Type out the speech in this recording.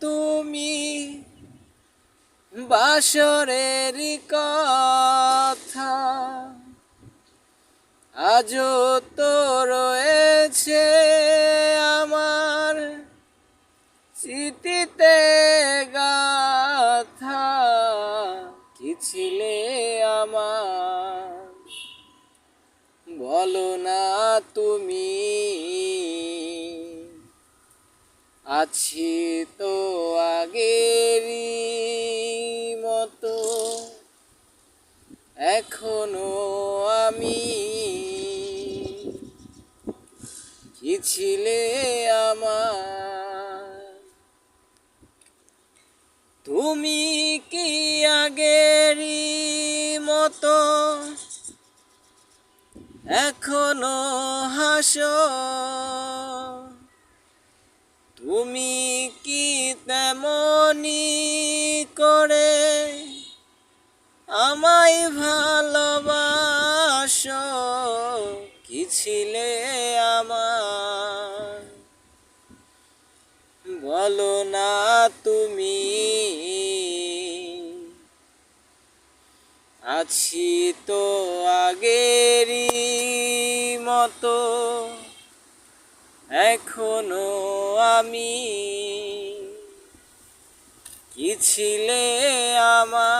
তুমি বাসরের কথা। আজও তো রয়েছে আমার স্মৃতিতে গাথা। কি ছিলে আমার? বলো না তুমি আছি তো আগেরই মতো। এখনও আমি কি ছিলে আমার? তুমি কি আগেরই মতো? এখনও হাসো। তুমি কি তেমনি করে আমায় ভালোবাসো? কি ছিলে আমার? বলো না তুমি। আছি তো আগেরই মতো। এখনও আমি কি ছিলে আমার